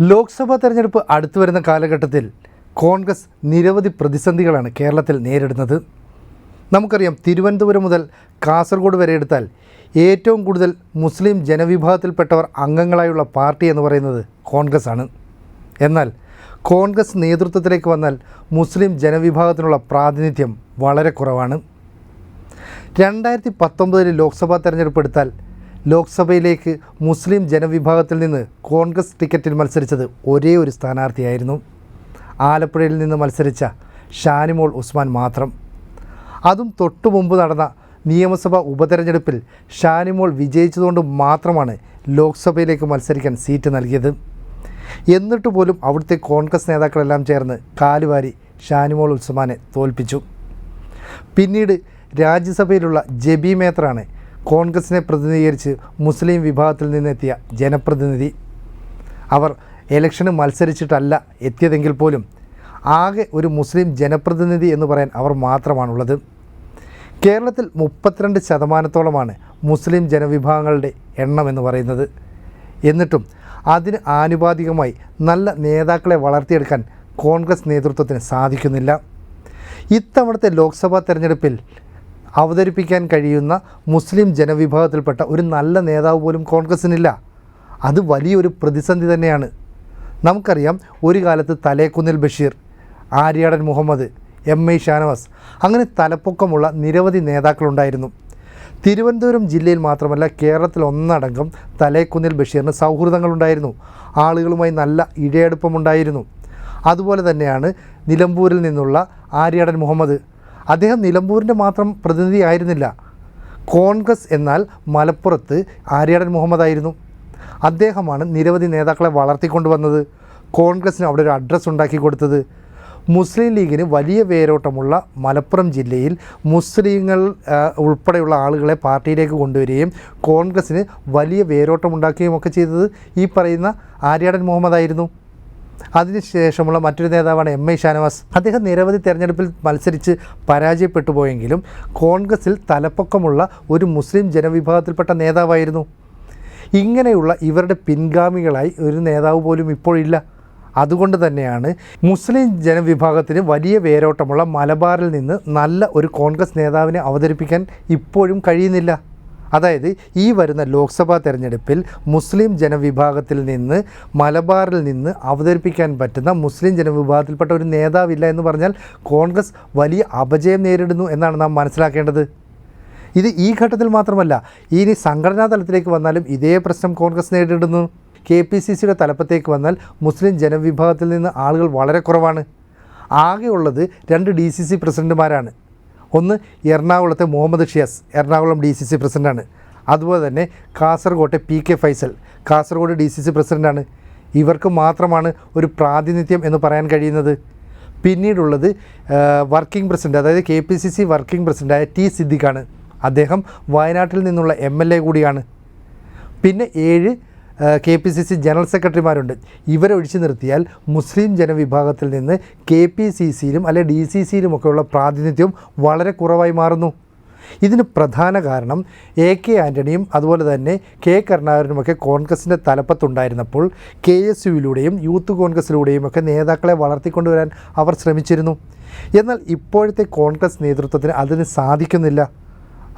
ലോക്സഭാ തെരഞ്ഞെടുപ്പ് അടുത്തു വരുന്ന കാലഘട്ടത്തിൽ കോൺഗ്രസ് നിരവധി പ്രതിസന്ധികളാണ് കേരളത്തിൽ നേരിടുന്നത്. നമുക്കറിയാം തിരുവനന്തപുരം മുതൽ കാസർഗോഡ് വരെ എടുത്താൽ ഏറ്റവും കൂടുതൽ മുസ്ലിം ജനവിഭാഗത്തിൽപ്പെട്ടവർ അംഗങ്ങളായുള്ള പാർട്ടി എന്ന് പറയുന്നത് കോൺഗ്രസ് ആണ് എന്നാൽ കോൺഗ്രസ് നേതൃത്വത്തിലേക്ക് വന്നാൽ മുസ്ലിം ജനവിഭാഗത്തിനുള്ള പ്രാതിനിധ്യം വളരെ കുറവാണ്. രണ്ടായിരത്തി പത്തൊമ്പതിൽ ലോക്സഭാ തെരഞ്ഞെടുപ്പ് എടുത്താൽ ലോക്സഭയിലേക്ക് മുസ്ലിം ജനവിഭാഗത്തിൽ നിന്ന് കോൺഗ്രസ് ടിക്കറ്റിൽ മത്സരിച്ചത് ഒരേ ഒരു സ്ഥാനാർത്ഥിയായിരുന്നു. ആലപ്പുഴയിൽ നിന്ന് മത്സരിച്ച ഷാനിമോൾ ഉസ്മാൻ മാത്രം. അതും തൊട്ടു മുമ്പ് നടന്ന നിയമസഭാ ഉപതെരഞ്ഞെടുപ്പിൽ ഷാനിമോൾ വിജയിച്ചതുകൊണ്ട് മാത്രമാണ് ലോക്സഭയിലേക്ക് മത്സരിക്കാൻ സീറ്റ് നൽകിയത്. എന്നിട്ട് പോലും അവിടുത്തെ കോൺഗ്രസ് നേതാക്കളെല്ലാം ചേർന്ന് കാലുവാരി ഷാനിമോൾ ഉസ്മാനെ തോൽപ്പിച്ചു. പിന്നീട് രാജ്യസഭയിലുള്ള ജബി മേത്രാണ് കോൺഗ്രസിനെ പ്രതിനിധീകരിച്ച് മുസ്ലിം വിഭാഗത്തിൽ നിന്നെത്തിയ ജനപ്രതിനിധി. അവർ ഇലക്ഷന് മത്സരിച്ചിട്ടല്ല എത്തിയതെങ്കിൽ പോലും ആകെ ഒരു മുസ്ലിം ജനപ്രതിനിധി എന്ന് പറയാൻ അവർ മാത്രമാണുള്ളത്. കേരളത്തിൽ മുപ്പത്തിരണ്ട് ശതമാനത്തോളമാണ് മുസ്ലിം ജനവിഭാഗങ്ങളുടെ എണ്ണം എന്ന് പറയുന്നത്. എന്നിട്ടും അതിന് ആനുപാതികമായി നല്ല നേതാക്കളെ വളർത്തിയെടുക്കാൻ കോൺഗ്രസ് നേതൃത്വത്തിന് സാധിക്കുന്നില്ല. ഇത്തവണത്തെ ലോക്സഭാ തെരഞ്ഞെടുപ്പിൽ അവതരിപ്പിക്കാൻ കഴിയുന്ന മുസ്ലിം ജനവിഭാഗത്തിൽപ്പെട്ട ഒരു നല്ല നേതാവ് പോലും കോൺഗ്രസ്സിനില്ല അത് വലിയൊരു പ്രതിസന്ധി തന്നെയാണ്. നമുക്കറിയാം ഒരു കാലത്ത് തലേക്കുന്നിൽ ബഷീർ ആര്യാടൻ മുഹമ്മദ് എം ഐ ഷാനവാസ് അങ്ങനെ തലപ്പൊക്കമുള്ള നിരവധി നേതാക്കളുണ്ടായിരുന്നു. തിരുവനന്തപുരം ജില്ലയിൽ മാത്രമല്ല കേരളത്തിൽ ഒന്നടങ്കം തലേക്കുന്നിൽ ബഷീറിന് സൗഹൃദങ്ങളുണ്ടായിരുന്നു. ആളുകളുമായി നല്ല ഇഴയടുപ്പമുണ്ടായിരുന്നു അതുപോലെ തന്നെയാണ് നിലമ്പൂരിൽ നിന്നുള്ള ആര്യാടൻ മുഹമ്മദ് അദ്ദേഹം നിലമ്പൂരിന്റെ മാത്രം പ്രതിനിധി ആയിരുന്നില്ല. കോൺഗ്രസ് എന്നാൽ മലപ്പുറത്ത് ആര്യാടൻ മുഹമ്മദായിരുന്നു അദ്ദേഹമാണ് നിരവധി നേതാക്കളെ വളർത്തിക്കൊണ്ടുവന്നത് കോൺഗ്രസ്സിന് അവിടെ ഒരു അഡ്രസ്സ് ഉണ്ടാക്കി കൊടുത്തത്. മുസ്ലിം ലീഗിന് വലിയ വേരോട്ടമുള്ള മലപ്പുറം ജില്ലയിൽ മുസ്ലിങ്ങൾ ഉൾപ്പെടെയുള്ള ആളുകളെ പാർട്ടിയിലേക്ക് കൊണ്ടുവരികയും കോൺഗ്രസ്സിന് വലിയ വേരോട്ടമുണ്ടാക്കുകയും ഒക്കെ ചെയ്തത് ഈ പറയുന്ന ആര്യാടൻ മുഹമ്മദ് ആയിരുന്നു. അതിനുശേഷമുള്ള മറ്റൊരു നേതാവാണ് എം ഐ ഷാനവാസ്. അദ്ദേഹം നിരവധി തെരഞ്ഞെടുപ്പിൽ മത്സരിച്ച് പരാജയപ്പെട്ടു പോയെങ്കിലും കോൺഗ്രസിൽ തലപ്പൊക്കമുള്ള ഒരു മുസ്ലിം ജനവിഭാഗത്തിൽപ്പെട്ട നേതാവായിരുന്നു. ഇങ്ങനെയുള്ള ഇവരുടെ പിൻഗാമികളായി ഒരു നേതാവ് പോലും ഇപ്പോഴില്ല അതുകൊണ്ട് തന്നെയാണ് മുസ്ലിം ജനവിഭാഗത്തിന് വലിയ വേരോട്ടമുള്ള മലബാറിൽ നിന്ന് നല്ല ഒരു കോൺഗ്രസ് നേതാവിനെ അവതരിപ്പിക്കാൻ ഇപ്പോഴും കഴിയുന്നില്ല. അതായത് ഈ വരുന്ന ലോക്സഭാ തെരഞ്ഞെടുപ്പിൽ മുസ്ലിം ജനവിഭാഗത്തിൽ നിന്ന് മലബാറിൽ നിന്ന് അവതരിപ്പിക്കാൻ പറ്റുന്ന മുസ്ലിം ജനവിഭാഗത്തിൽപ്പെട്ട ഒരു നേതാവില്ല എന്ന് പറഞ്ഞാൽ കോൺഗ്രസ് വലിയ അപജയം നേരിടുന്നു എന്നാണ് നാം മനസ്സിലാക്കേണ്ടത്. ഇത് ഈ ഘട്ടത്തിൽ മാത്രമല്ല ഇനി സംഘടനാ തലത്തിലേക്ക് വന്നാലും ഇതേ പ്രശ്നം കോൺഗ്രസ് നേരിടുന്നു. കെ പി സി സിയുടെ തലപ്പത്തേക്ക് വന്നാൽ മുസ്ലിം ജനവിഭാഗത്തിൽ നിന്ന് ആളുകൾ വളരെ കുറവാണ്. ആകെയുള്ളത് രണ്ട് ഡി സി സി പ്രസിഡന്റുമാരാണ്. ഒന്ന് എറണാകുളത്തെ Muhammad Shiyas Ernakulam D C C പ്രസിഡന്റാണ് അതുപോലെ തന്നെ കാസർഗോട്ടെ P K Faisal Kasaragod D C C പ്രസിഡന്റാണ് ഇവർക്ക് മാത്രമാണ് ഒരു പ്രാതിനിധ്യം എന്ന് പറയാൻ കഴിയുന്നത്. പിന്നീടുള്ളത് വർക്കിംഗ് പ്രസിഡന്റ് അതായത് K P C C working പ്രസിഡന്റായ ടി സിദ്ദിഖാണ്. അദ്ദേഹം വയനാട്ടിൽ നിന്നുള്ള എം എൽ എ കൂടിയാണ്. പിന്നെ ഏഴ് K P C C general സെക്രട്ടറിമാരുണ്ട്. ഇവരെ ഒഴിച്ചു നിർത്തിയാൽ മുസ്ലിം ജനവിഭാഗത്തിൽ നിന്ന് കെ പി സി സിയിലും അല്ലെ ഡി സി സിയിലുമൊക്കെയുള്ള പ്രാതിനിധ്യം വളരെ കുറവായി മാറുന്നു. ഇതിന് പ്രധാന കാരണം എ കെ ആന്റണിയും അതുപോലെ തന്നെ കെ കരുണാകരനുമൊക്കെ കോൺഗ്രസിന്റെ തലപ്പത്തുണ്ടായിരുന്നപ്പോൾ കെ എസ് യുവിലൂടെയും യൂത്ത് കോൺഗ്രസിലൂടെയും ഒക്കെ നേതാക്കളെ വളർത്തിക്കൊണ്ടുവരാൻ അവർ ശ്രമിച്ചിരുന്നു. എന്നാൽ ഇപ്പോഴത്തെ കോൺഗ്രസ് നേതൃത്വത്തിന് അതിന് സാധിക്കുന്നില്ല.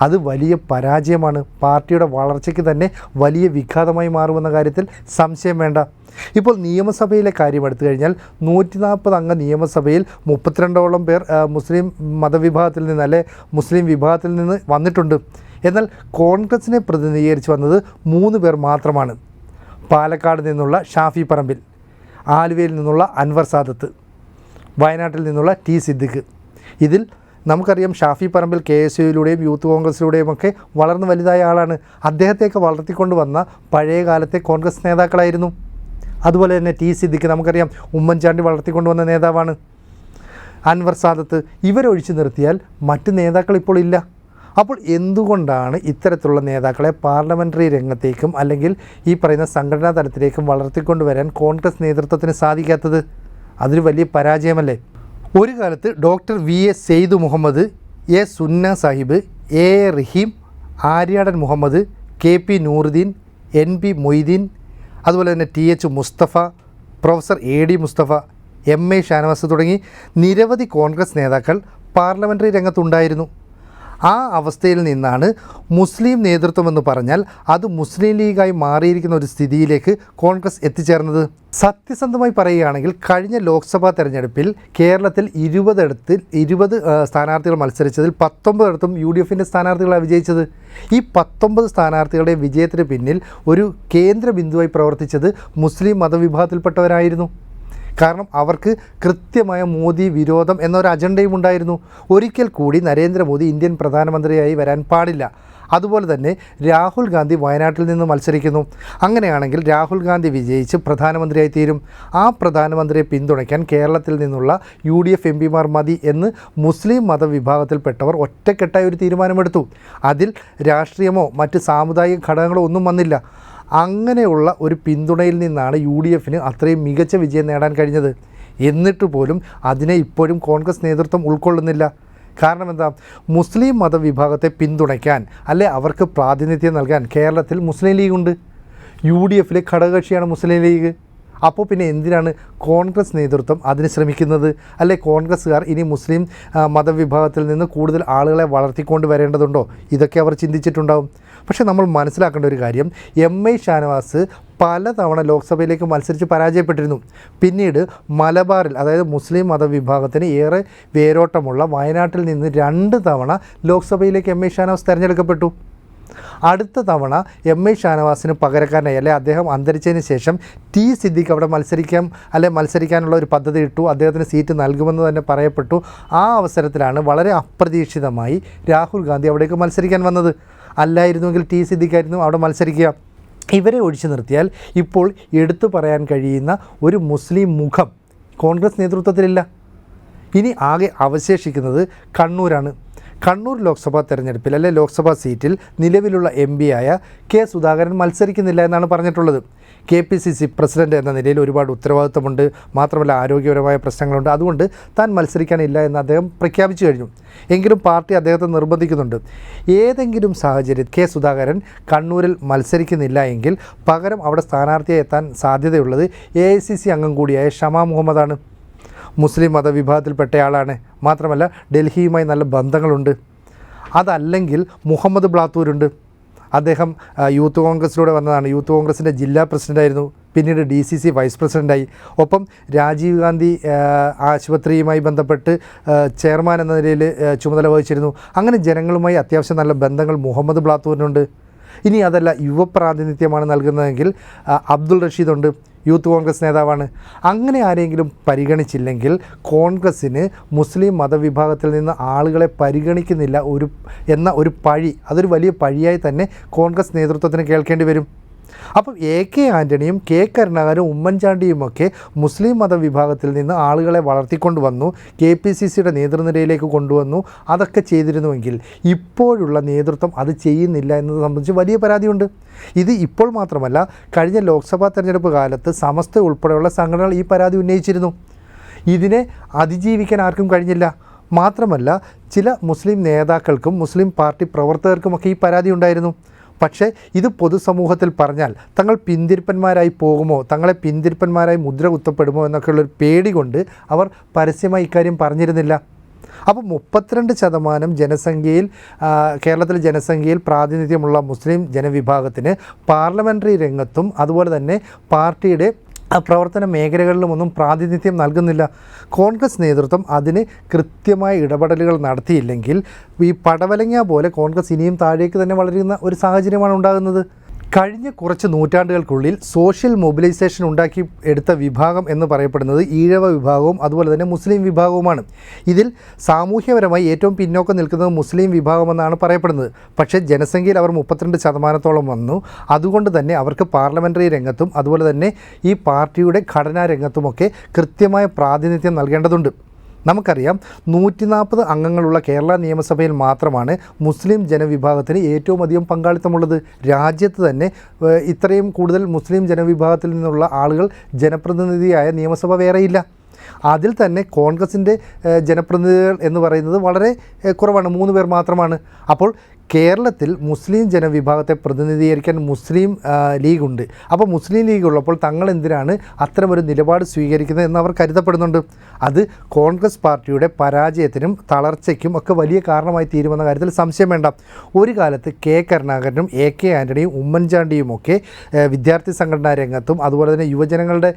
അത് വലിയ പരാജയമാണ്. പാർട്ടിയുടെ വളർച്ചയ്ക്ക് തന്നെ വലിയ വിഘാതമായി മാറുമെന്ന കാര്യത്തിൽ സംശയം വേണ്ട. ഇപ്പോൾ നിയമസഭയിലെ കാര്യം എടുത്തു കഴിഞ്ഞാൽ നൂറ്റി നാൽപ്പത് അംഗ നിയമസഭയിൽ മുപ്പത്തിരണ്ടോളം പേർ മുസ്ലിം മതവിഭാഗത്തിൽ നിന്ന് അല്ലെ മുസ്ലിം വിഭാഗത്തിൽ നിന്ന് വന്നിട്ടുണ്ട്. എന്നാൽ കോൺഗ്രസിനെ പ്രതിനിധീകരിച്ച് വന്നത് മൂന്ന് പേർ മാത്രമാണ്. പാലക്കാട് നിന്നുള്ള ഷാഫി പറമ്പിൽ ആലുവയിൽ നിന്നുള്ള അൻവർ സാദത്ത് വയനാട്ടിൽ നിന്നുള്ള ടി സിദ്ദിഖ്. ഇതിൽ നമുക്കറിയാം ഷാഫി പറമ്പിൽ കെ എസ് യുയിലൂടെയും യൂത്ത് കോൺഗ്രസിലൂടെയും ഒക്കെ വളർന്നു വലുതായ ആളാണ്. അദ്ദേഹത്തെയൊക്കെ വളർത്തിക്കൊണ്ട് വന്ന പഴയ കാലത്തെ കോൺഗ്രസ് നേതാക്കളായിരുന്നു. അതുപോലെ തന്നെ ടി സിദ്ദിഖ് നമുക്കറിയാം ഉമ്മൻചാണ്ടി വളർത്തിക്കൊണ്ട് വന്ന നേതാവാണ്. അൻവർ സാദത്ത് ഇവരൊഴിച്ചു നിർത്തിയാൽ മറ്റ് നേതാക്കൾ ഇപ്പോൾ ഇല്ല. അപ്പോൾ എന്തുകൊണ്ടാണ് ഇത്തരത്തിലുള്ള നേതാക്കളെ പാർലമെന്ററി രംഗത്തേക്കും അല്ലെങ്കിൽ ഈ പറയുന്ന സംഘടനാ തലത്തിലേക്കും വളർത്തിക്കൊണ്ടുവരാൻ കോൺഗ്രസ് നേതൃത്വത്തിന് സാധിക്കാത്തത്? അതൊരു വലിയ പരാജയമല്ലേ? ഒരു കാലത്ത് doctor V A Syed Muhammad A Sunna Sahib A A Rahim Aryadan Muhammad K P Nooruddin N P Moideen അതുപോലെ തന്നെ T H Musthafa professor A D Musthafa M A Shanavas തുടങ്ങി നിരവധി കോൺഗ്രസ് നേതാക്കൾ പാർലമെന്ററി രംഗത്തുണ്ടായിരുന്നു. ആ അവസ്ഥയിൽ നിന്നാണ് മുസ്ലിം നേതൃത്വം എന്ന് പറഞ്ഞാൽ അത് മുസ്ലിം ലീഗായി മാറിയിരിക്കുന്ന ഒരു സ്ഥിതിയിലേക്ക് കോൺഗ്രസ് എത്തിച്ചേർന്നത്. സത്യസന്ധമായി പറയുകയാണെങ്കിൽ കഴിഞ്ഞ ലോക്സഭാ തെരഞ്ഞെടുപ്പിൽ കേരളത്തിൽ ഇരുപതിടത്ത് ഇരുപത് സ്ഥാനാർത്ഥികൾ മത്സരിച്ചതിൽ പത്തൊമ്പതിടത്തും യു ഡി എഫിന്റെ സ്ഥാനാർത്ഥികളാണ് വിജയിച്ചത്. ഈ പത്തൊമ്പത് സ്ഥാനാർത്ഥികളുടെ വിജയത്തിന് പിന്നിൽ ഒരു കേന്ദ്ര ബിന്ദുവായി പ്രവർത്തിച്ചത് മുസ്ലിം മതവിഭാഗത്തിൽപ്പെട്ടവരായിരുന്നു. കാരണം അവർക്ക് കൃത്യമായ മോദി വിരോധം എന്നൊരു അജണ്ടയും ഉണ്ടായിരുന്നു. ഒരിക്കൽ കൂടി നരേന്ദ്രമോദി ഇന്ത്യൻ പ്രധാനമന്ത്രിയായി വരാൻ പാടില്ല. അതുപോലെ തന്നെ രാഹുൽ ഗാന്ധി വയനാട്ടിൽ നിന്ന് മത്സരിക്കുന്നു. അങ്ങനെയാണെങ്കിൽ രാഹുൽ ഗാന്ധി വിജയിച്ച് പ്രധാനമന്ത്രിയായി തീരും. ആ പ്രധാനമന്ത്രിയെ പിന്തുണയ്ക്കാൻ കേരളത്തിൽ നിന്നുള്ള യു ഡി എഫ് എം പിമാർ മതി എന്ന് മുസ്ലിം മതവിഭാഗത്തിൽപ്പെട്ടവർ ഒറ്റക്കെട്ടായി ഒരു തീരുമാനമെടുത്തു. അതിൽ രാഷ്ട്രീയമോ മറ്റ് സാമുദായിക ഘടകങ്ങളോ ഒന്നും വന്നില്ല. അങ്ങനെയുള്ള ഒരു പിന്തുണയിൽ നിന്നാണ് യു ഡി എഫിന് അത്രയും മികച്ച വിജയം നേടാൻ കഴിഞ്ഞത്. എന്നിട്ട് പോലും അതിനെ ഇപ്പോഴും കോൺഗ്രസ് നേതൃത്വം ഉൾക്കൊള്ളുന്നില്ല. കാരണം എന്താ? മുസ്ലിം മതവിഭാഗത്തെ പിന്തുണയ്ക്കാൻ അല്ലെ അവർക്ക് പ്രാതിനിധ്യം നൽകാൻ കേരളത്തിൽ മുസ്ലിം ലീഗ് ഉണ്ട്. യു ഡി എഫിലെ ഘടകകക്ഷിയാണ് മുസ്ലിം ലീഗ്. അപ്പോൾ പിന്നെ എന്തിനാണ് കോൺഗ്രസ് നേതൃത്വം അതിന് ശ്രമിക്കുന്നത്? അല്ലെ കോൺഗ്രസ്സുകാർ ഇനി മുസ്ലിം മതവിഭാഗത്തിൽ നിന്ന് കൂടുതൽ ആളുകളെ വളർത്തിക്കൊണ്ട് വരേണ്ടതുണ്ടോ? ഇതൊക്കെ അവർ ചിന്തിച്ചിട്ടുണ്ടാവും. പക്ഷേ നമ്മൾ മനസ്സിലാക്കേണ്ട ഒരു കാര്യം എം ഐ ഷാനവാസ് പലതവണ ലോക്സഭയിലേക്ക് മത്സരിച്ച് പരാജയപ്പെട്ടിരുന്നു. പിന്നീട് മലബാറിൽ അതായത് മുസ്ലിം മതവിഭാഗത്തിന് ഏറെ വേരോട്ടമുള്ള വയനാട്ടിൽ നിന്ന് രണ്ട് തവണ ലോക്സഭയിലേക്ക് എം ഐ ഷാനവാസ് തിരഞ്ഞെടുക്കപ്പെട്ടു. അടുത്ത തവണ എം ഐ ഷാനവാസിന് പകരക്കാരനായി അല്ലെ? അദ്ദേഹം അന്തരിച്ചതിന് ശേഷം ടി സിദ്ദിഖ് അവിടെ മത്സരിക്കാം അല്ലെ? മത്സരിക്കാനുള്ള ഒരു പദ്ധതി ഇട്ടു. അദ്ദേഹത്തിന് സീറ്റ് നൽകുമെന്ന് തന്നെ പറയപ്പെട്ടു. ആ അവസരത്തിലാണ് വളരെ അപ്രതീക്ഷിതമായി രാഹുൽ ഗാന്ധി അവിടേക്ക് മത്സരിക്കാൻ വന്നത്. അല്ലായിരുന്നുവെങ്കിൽ ടി സിദ്ദിഖായിരുന്നു അവിടെ മത്സരിക്കുക. ഇവരെ ഒഴിച്ചു നിർത്തിയാൽ ഇപ്പോൾ എടുത്തു പറയാൻ കഴിയുന്ന ഒരു മുസ്ലിം മുഖം കോൺഗ്രസ് നേതൃത്വത്തിലില്ല. ഇനി ആകെ അവശേഷിക്കുന്നത് കണ്ണൂരാണ്. കണ്ണൂർ ലോക്സഭാ തെരഞ്ഞെടുപ്പിൽ അല്ലെ ലോക്സഭാ സീറ്റിൽ നിലവിലുള്ള എം ആയ കെ സുധാകരൻ മത്സരിക്കുന്നില്ല എന്നാണ് പറഞ്ഞിട്ടുള്ളത്. K P C C president എന്ന നിലയിൽ ഒരുപാട് ഉത്തരവാദിത്തമുണ്ട് മാത്രമല്ല ആരോഗ്യപരമായ പ്രശ്നങ്ങളുണ്ട്. അതുകൊണ്ട് താൻ മത്സരിക്കാനില്ല എന്ന് അദ്ദേഹം പ്രഖ്യാപിച്ചു കഴിഞ്ഞു. എങ്കിലും പാർട്ടി അദ്ദേഹത്തെ നിർബന്ധിക്കുന്നുണ്ട്. ഏതെങ്കിലും സാഹചര്യത്തിൽ കെ സുധാകരൻ കണ്ണൂരിൽ മത്സരിക്കുന്നില്ല എങ്കിൽ പകരം അവിടെ സ്ഥാനാർത്ഥിയെ എത്താൻ സാധ്യതയുള്ളത് എ ഐ സി സി അംഗം കൂടിയായ ഷമാ മുഹമ്മദാണ്. മുസ്ലിം മതവിഭാഗത്തിൽപ്പെട്ടയാളാണ്. മാത്രമല്ല ഡൽഹിയുമായി നല്ല ബന്ധങ്ങളുണ്ട്. അതല്ലെങ്കിൽ മുഹമ്മദ് ബ്ലാത്തൂരുണ്ട്. അദ്ദേഹം യൂത്ത് കോൺഗ്രസിലൂടെ വന്നതാണ്. യൂത്ത് കോൺഗ്രസിന്റെ ജില്ലാ പ്രസിഡന്റായിരുന്നു പിന്നീട് ഡി സി സി വൈസ് പ്രസിഡന്റായി ഒപ്പം രാജീവ് ഗാന്ധി ആശുപത്രിയുമായി ബന്ധപ്പെട്ട് ചെയർമാൻ എന്ന നിലയിൽ ചുമതല വഹിച്ചിരുന്നു. അങ്ങനെ ജനങ്ങളുമായി അത്യാവശ്യം നല്ല ബന്ധങ്ങൾ മുഹമ്മദ് ബ്ലാത്തൂരിനുണ്ട്. ഇനി അതല്ല യുവപ്രാതിനിധ്യമാണ് നൽകുന്നതെങ്കിൽ അബ്ദുൾ റഷീദ് ഉണ്ട് യൂത്ത് കോൺഗ്രസ് നേതാവാണ്. അങ്ങനെ ആരെങ്കിലും പരിഗണിച്ചില്ലെങ്കിൽ കോൺഗ്രസ്സിന് മുസ്ലിം മതവിഭാഗത്തിൽ നിന്ന് ആളുകളെ പരിഗണിക്കുന്നില്ല. ഒരു എന്ന ഒരു പഴി അതൊരു വലിയ പഴിയായി തന്നെ കോൺഗ്രസ് നേതൃത്വത്തിന് കേൾക്കേണ്ടി വരും. അപ്പം എ കെ ആന്റണിയും കെ കരുണാകരും ഉമ്മൻചാണ്ടിയുമൊക്കെ മുസ്ലിം മതവിഭാഗത്തിൽ നിന്ന് ആളുകളെ വളർത്തിക്കൊണ്ട് വന്നു കെ പി സി സിയുടെ നേതൃനിരയിലേക്ക് കൊണ്ടുവന്നു അതൊക്കെ ചെയ്തിരുന്നുവെങ്കിൽ ഇപ്പോഴുള്ള നേതൃത്വം അത് ചെയ്യുന്നില്ല എന്നത് സംബന്ധിച്ച് വലിയ പരാതിയുണ്ട്. ഇത് ഇപ്പോൾ മാത്രമല്ല കഴിഞ്ഞ ലോക്സഭാ തെരഞ്ഞെടുപ്പ് കാലത്ത് സമസ്ത ഉൾപ്പെടെയുള്ള സംഘടനകൾ ഈ പരാതി ഉന്നയിച്ചിരുന്നു. ഇതിനെ അതിജീവിക്കാൻ ആർക്കും കഴിഞ്ഞില്ല. മാത്രമല്ല ചില മുസ്ലിം നേതാക്കൾക്കും മുസ്ലിം പാർട്ടി പ്രവർത്തകർക്കുമൊക്കെ ഈ പരാതി ഉണ്ടായിരുന്നു. പക്ഷേ ഇത് പൊതുസമൂഹത്തിൽ പറഞ്ഞാൽ തങ്ങൾ പിന്തിരിപ്പന്മാരായി പോകുമോ തങ്ങളെ പിന്തിരിപ്പന്മാരായി മുദ്ര കുത്തപ്പെടുമോ എന്നൊക്കെയുള്ളൊരു പേടി കൊണ്ട് അവർ പരസ്യമായി ഇക്കാര്യം പറഞ്ഞിരുന്നില്ല. അപ്പോൾ മുപ്പത്തിരണ്ട് ശതമാനം ജനസംഖ്യയിൽ കേരളത്തിലെ ജനസംഖ്യയിൽ പ്രാതിനിധ്യമുള്ള മുസ്ലിം ജനവിഭാഗത്തിന് പാർലമെന്ററി രംഗത്തും അതുപോലെ തന്നെ പാർട്ടിയുടെ പ്രവർത്തന മേഖലകളിലുമൊന്നും പ്രാതിനിധ്യം നൽകുന്നില്ല. കോൺഗ്രസ് നേതൃത്വം അതിന് കൃത്യമായ ഇടപെടലുകൾ നടത്തിയില്ലെങ്കിൽ ഈ പടവലങ്ങ പോലെ കോൺഗ്രസ് ഇനിയും താഴേക്ക് തന്നെ വളരുന്ന ഒരു സാഹചര്യമാണ് ഉണ്ടാകുന്നത്. കഴിഞ്ഞ കുറച്ച് നൂറ്റാണ്ടുകൾക്കുള്ളിൽ സോഷ്യൽ മൊബിലൈസേഷൻ ഉണ്ടാക്കി എടുത്ത വിഭാഗം എന്ന് പറയപ്പെടുന്നത് ഈഴവ വിഭാഗവും അതുപോലെ തന്നെ മുസ്ലിം വിഭാഗവുമാണ്. ഇതിൽ സാമൂഹ്യപരമായി ഏറ്റവും പിന്നോക്കം നിൽക്കുന്നത് മുസ്ലിം വിഭാഗമെന്നാണ് പറയപ്പെടുന്നത്. പക്ഷേ ജനസംഖ്യയിൽ അവർ മുപ്പത്തിരണ്ട് ശതമാനത്തോളം വന്നു. അതുകൊണ്ട് തന്നെ അവർക്ക് പാർലമെന്ററി രംഗത്തും അതുപോലെ തന്നെ ഈ പാർട്ടിയുടെ ഘടനാ രംഗത്തുമൊക്കെ കൃത്യമായ പ്രാതിനിധ്യം നൽകേണ്ടതുണ്ട്. നമുക്കറിയാം നൂറ്റി നാൽപ്പത് അംഗങ്ങളുള്ള കേരള നിയമസഭയിൽ മാത്രമാണ് മുസ്ലിം ജനവിഭാഗത്തിന് ഏറ്റവും അധികം പങ്കാളിത്തമുള്ളത്. രാജ്യത്ത് തന്നെ ഇത്രയും കൂടുതൽ മുസ്ലിം ജനവിഭാഗത്തിൽ നിന്നുള്ള ആളുകൾ ജനപ്രതിനിധിയായ നിയമസഭ വേറെയില്ല. അതിൽ തന്നെ കോൺഗ്രസിന്റെ ജനപ്രതിനിധികൾ എന്ന് പറയുന്നത് വളരെ കുറവാണ്. മൂന്ന് പേർ മാത്രമാണ്. അപ്പോൾ കേരളത്തിൽ മുസ്ലിം ജനവിഭാഗത്തെ പ്രതിനിധീകരിക്കാൻ മുസ്ലിം ലീഗുണ്ട്. അപ്പോൾ മുസ്ലിം ലീഗ് ഉള്ളപ്പോൾ തങ്ങൾ എന്തിനാണ് അത്തരമൊരു നിലപാട് സ്വീകരിക്കുന്നത് എന്ന് അവർ കരുതപ്പെടുന്നുണ്ട്. അത് കോൺഗ്രസ് പാർട്ടിയുടെ പരാജയത്തിനും തളർച്ചയ്ക്കും ഒക്കെ വലിയ കാരണമായി തീരുമെന്ന കാര്യത്തിൽ സംശയം വേണ്ട. ഒരു കാലത്ത് കെ കരുണാകരനും എ കെ ആന്റണിയും ഉമ്മൻചാണ്ടിയും ഒക്കെ വിദ്യാർത്ഥി സംഘടനാ രംഗത്തും അതുപോലെ തന്നെ യുവജനങ്ങളുടെ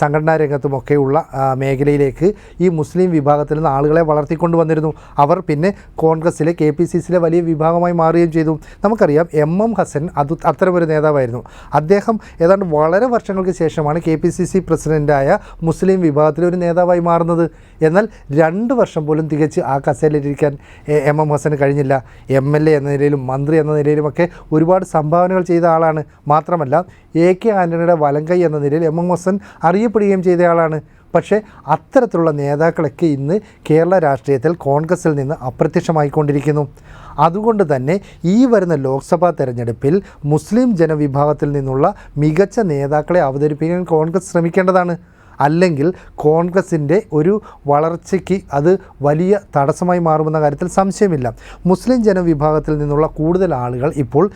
സംഘടനാ രംഗത്തുമൊക്കെ ഉള്ള മേഖലയിലേക്ക് ഈ മുസ്ലിം വിഭാഗത്തിൽ നിന്ന് ആളുകളെ വളർത്തിക്കൊണ്ട് വന്നിരുന്നു. അവർ പിന്നെ കോൺഗ്രസ്സിലെ കെ പി സി സിയിലെ വലിയ വിഭാഗമായി മാറുകയും ചെയ്തു. നമുക്കറിയാം എം എം ഹസൻ അത് അത്തരമൊരു നേതാവായിരുന്നു. അദ്ദേഹം ഏതാണ്ട് വളരെ വർഷങ്ങൾക്ക് ശേഷമാണ് കെ പി സി സി പ്രസിഡന്റായ മുസ്ലിം വിഭാഗത്തിലെ ഒരു നേതാവായി മാറുന്നത്. എന്നാൽ രണ്ട് വർഷം പോലും തികച്ച് ആ കസേലിരിക്കാൻ എം എം ഹസന് കഴിഞ്ഞില്ല. എം എൽ എ എന്ന നിലയിലും മന്ത്രി എന്ന നിലയിലുമൊക്കെ ഒരുപാട് സംഭാവനകൾ ചെയ്ത ആളാണ്. മാത്രമല്ല എ കെ ആന്റണിയുടെ വലങ്കൈ എന്ന നിലയിൽ എം എം ഹസൻ അറിയപ്പെടുകയും ചെയ്തയാളാണ് പക്ഷേ അത്തരത്തിലുള്ള നേതാക്കളൊക്കെ ഇന്ന് കേരള രാഷ്ട്രീയത്തിൽ കോൺഗ്രസിൽ നിന്ന് അപ്രത്യക്ഷമായിക്കൊണ്ടിരിക്കുന്നു. അതുകൊണ്ട് തന്നെ ഈ വരുന്ന ലോക്സഭാ തെരഞ്ഞെടുപ്പിൽ മുസ്ലിം ജനവിഭാഗത്തിൽ നിന്നുള്ള മികച്ച നേതാക്കളെ അവതരിപ്പിക്കാൻ കോൺഗ്രസ് ശ്രമിക്കേണ്ടതാണ്. അല്ലെങ്കിൽ കോൺഗ്രസിന്റെ ഒരു വളർച്ചയ്ക്ക് അത് വലിയ തടസ്സമായി മാറുമെന്ന കാര്യത്തിൽ സംശയമില്ല. മുസ്ലിം ജനവിഭാഗത്തിൽ നിന്നുള്ള കൂടുതൽ ആളുകൾ ഇപ്പോൾ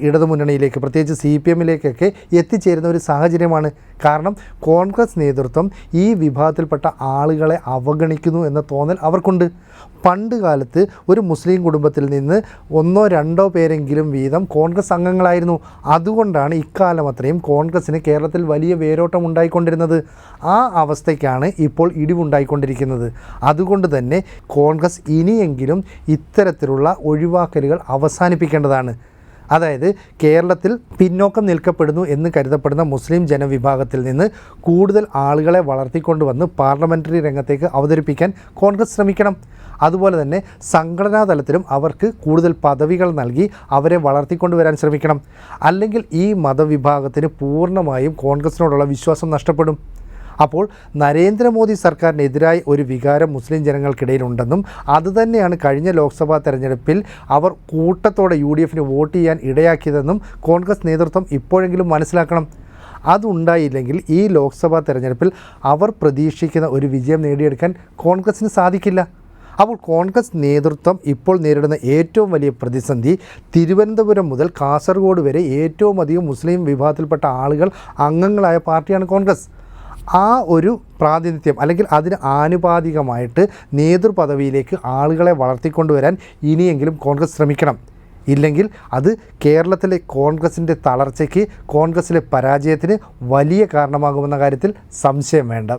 ഇടതുമുന്നണിയിലേക്ക് പ്രത്യേകിച്ച് സി പി എമ്മിലേക്കൊക്കെ എത്തിച്ചേരുന്ന ഒരു സാഹചര്യമാണ് കാരണം കോൺഗ്രസ് നേതൃത്വം ഈ വിഭാഗത്തിൽപ്പെട്ട ആളുകളെ അവഗണിക്കുന്നു എന്ന തോന്നൽ അവർക്കുണ്ട്. പണ്ട് കാലത്ത് ഒരു മുസ്ലിം കുടുംബത്തിൽ നിന്ന് ഒന്നോ രണ്ടോ പേരെങ്കിലും വീതം കോൺഗ്രസ് അംഗങ്ങളായിരുന്നു. അതുകൊണ്ടാണ് ഇക്കാലം അത്രയും കോൺഗ്രസ്സിന് കേരളത്തിൽ വലിയ വേരോട്ടം ഉണ്ടായിക്കൊണ്ടിരുന്നത്. ആ അവസ്ഥയ്ക്കാണ് ഇപ്പോൾ ഇടിവുണ്ടായിക്കൊണ്ടിരിക്കുന്നത്. അതുകൊണ്ട് തന്നെ കോൺഗ്രസ് ഇനിയെങ്കിലും ഇത്തരത്തിലുള്ള ഒഴിവാക്കലുകൾ അവസാനിപ്പിക്കേണ്ടതാണ്. അതായത് കേരളത്തിൽ പിന്നോക്കം നിൽക്കപ്പെടുന്നു എന്ന് കരുതപ്പെടുന്ന മുസ്ലിം ജനവിഭാഗത്തിൽ നിന്ന് കൂടുതൽ ആളുകളെ വളർത്തിക്കൊണ്ടുവന്ന് പാർലമെന്ററി രംഗത്തേക്ക് അവതരിപ്പിക്കാൻ കോൺഗ്രസ് ശ്രമിക്കണം. അതുപോലെ തന്നെ സംഘടനാ തലത്തിലും അവർക്ക് കൂടുതൽ പദവികൾ നൽകി അവരെ വളർത്തിക്കൊണ്ടുവരാൻ ശ്രമിക്കണം. അല്ലെങ്കിൽ ഈ മതവിഭാഗത്തിന് പൂർണമായും കോൺഗ്രസിനോടുള്ള വിശ്വാസം നഷ്ടപ്പെടും. അപ്പോൾ നരേന്ദ്രമോദി സർക്കാരിനെതിരായി ഒരു വികാരം മുസ്ലിം ജനങ്ങൾക്കിടയിലുണ്ടെന്നും അതുതന്നെയാണ് കഴിഞ്ഞ ലോക്സഭാ തെരഞ്ഞെടുപ്പിൽ അവർ കൂട്ടത്തോടെ യു ഡി എഫിന് വോട്ട് ചെയ്യാൻ ഇടയാക്കിയതെന്നും കോൺഗ്രസ് നേതൃത്വം ഇപ്പോഴെങ്കിലും മനസ്സിലാക്കണം. അതുണ്ടായില്ലെങ്കിൽ ഈ ലോക്സഭാ തെരഞ്ഞെടുപ്പിൽ അവർ പ്രതീക്ഷിക്കുന്ന ഒരു വിജയം നേടിയെടുക്കാൻ കോൺഗ്രസിന് സാധിക്കില്ല. അപ്പോൾ കോൺഗ്രസ് നേതൃത്വം ഇപ്പോൾ നേരിടുന്ന ഏറ്റവും വലിയ പ്രതിസന്ധി തിരുവനന്തപുരം മുതൽ കാസർഗോഡ് വരെ ഏറ്റവും അധികം മുസ്ലിം വിഭാഗത്തിൽപ്പെട്ട ആളുകൾ അംഗങ്ങളായ പാർട്ടിയാണ് കോൺഗ്രസ്. ആ ഒരു പ്രാതിനിധ്യം അല്ലെങ്കിൽ അതിന് ആനുപാതികമായിട്ട് നേതൃപദവിയിലേക്ക് ആളുകളെ വളർത്തിക്കൊണ്ടുവരാൻ ഇനിയെങ്കിലും കോൺഗ്രസ് ശ്രമിക്കണം. ഇല്ലെങ്കിൽ അത് കേരളത്തിലെ കോൺഗ്രസിന്റെ തളർച്ചയ്ക്ക് കോൺഗ്രസിലെ പരാജയത്തിന് വലിയ കാരണമാകുമെന്ന കാര്യത്തിൽ സംശയം വേണ്ട.